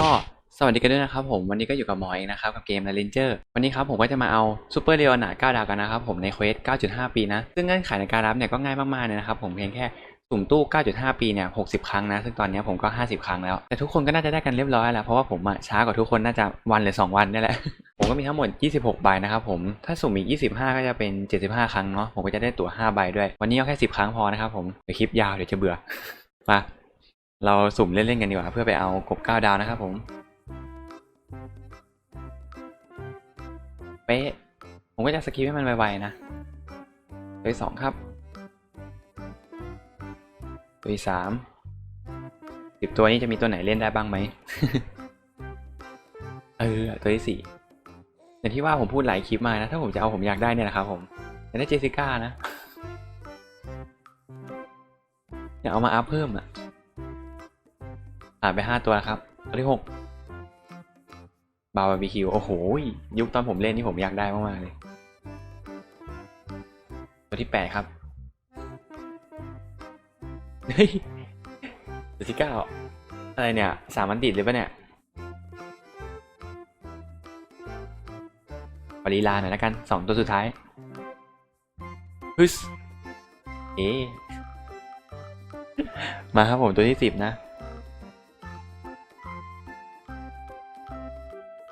ก็สวัสดีกันด้วยนะครับผมวันนี้ก็อยู่กับหมอเองนะครับกับเกม r a n g e r วันนี้ครับผมก็จะมาเอาซูเปอร์เรียนา9ดาวกันนะครับผมในเควส 9.5 ปีนะ ซึ่งเงื่อนไขในการรับเนี่ยก็ง่ายมากๆเลยนะครับผมเพียงแค่สุ่มตู้ 9.5 ปีเนี่ย 60 ครั้งนะ ซึ่งตอนนี้ผมก็ 50 ครั้งแล้ว แต่ทุกคนก็น่าจะได้กันเรียบร้อยแล้ว เพราะว่าผมอะช้ากว่าทุกคนน่าจะวันหรือ 2 วันนี่แหละ ผมก็มีทั้งหมด 26 ใบนะครับผม ถ้าสุ่มอีก 25 ก็จะเป็น 75 ครั้งเนาะ ผมก็จะได้ตั๋ว 5 ใบด้วย วันนี้เอาแค่ 10 ครั้งพอนะครับผมเดี๋ยวคลิปยาวเดี๋ยวจะเบื่อ มา เราสุ่มเล่นๆกันดีกว่าเพื่อไปเอากบ9ดาวนะครับผมเป๊ะผมก็จะสกิปให้มันไวๆนะตัวที่สองครับตัวที่สามสิบตัวนี้จะมีตัวไหนเล่นได้บ้างไหมเออตัวที่สี่อย่างที่ว่าผมพูดหลายคลิปมานะ ถ้าผมจะเอาผมอยากได้เนี่ยนะครับผมอยากได้เจสิก้านะอยากเอามาอัพเพิ่มอะ ผ่านไปห้าตัวแล้วครับตัวที่หกบาร์บีคิว โอ้โห ยุคตอนผมเล่นนี่ผมอยากได้มากๆเลย ตัวที่แปดครับ เฮ้ย ตัวที่เก้าอะไรเนี่ย สามันติดเลยปะเนี่ยขอลีลาหน่อยละกันสองตัวสุดท้ายฮึสเอะมาครับผมตัวที่สิบนะ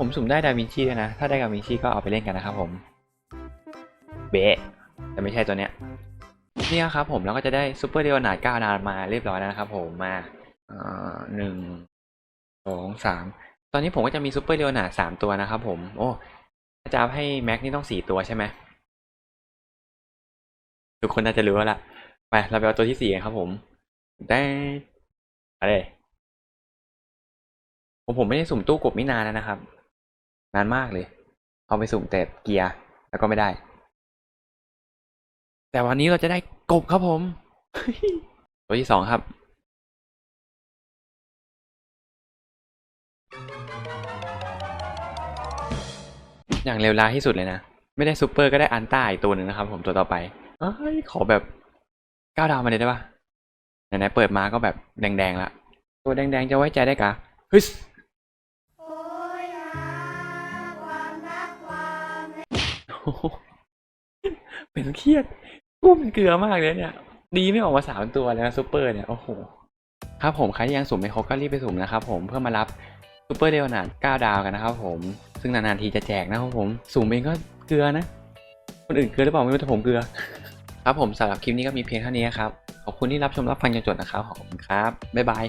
ผมสุ่มได้ดาวินชีด้วยนะ ถ้าได้ดาวินชีก็เอาไปเล่นกันนะครับผม เบะแต่ไม่ใช่ตัวเนี้ยนี่ครับผมแล้วก็จะได้ซูเปอร์เดโอนาร์ด9นามาเรียบร้อยแล้วนะครับผมมาหนึ่งสองสามตอนนี้ผมก็จะมีซูเปอร์เดโอนาดสามตัวนะครับผม โอ้ถ้าจะให้แม็กนี่ต้องสี่ตัวใช่ไหมทุกคนน่าจะรู้แล้วละไปเราไปเอาตัวที่สี่ครับผมได้อะไรผมผมไม่ได้สุ่มตู้กบไม่นานแล้วนะครับ นานมากเลย เอาไปสุ่มแต่เกียร์แล้วก็ไม่ได้ แต่วันนี้เราจะได้กบครับผม ตัวที่สองครับอย่างเร็วร้ายที่สุดเลยนะ ไม่ได้ซูเปอร์ก็ได้อันต้าอีกตัวหนึ่งนะครับ ผมตัวต่อไปเอ้ยขอแบบก้าวดาวมาเลยได้ปะไหนๆเปิดมาก็แบบแดงๆละตัวแดงๆจะไว้ใจได้กะฮึส เป็นเครียดกุ้มนเกลือมากเลยเนี่ย ดีไม่ออกมาสามตัวเลยนะซูเปอร์เนี่ย โอ้โห ครับผม ใครที่ยังสุ่มไม่ครบก็รีบไปสุ่มนะครับผมเพื่อมารับซูเปอร์เดลนาร์9ดาวกันนะครับผม ซึ่งนานๆทีจะแจกนะครับผม สุ่มเองก็เกลือนะ คนอื่นเกลือหรือเปล่าไม่รู้แต่ผมเกลือ ครับผมสำหรับคลิปนี้ก็มีเพียงเท่านี้ครับ ขอบคุณที่รับชมรับฟังจนจบนะครับขอบคุณครับบ๊ายบาย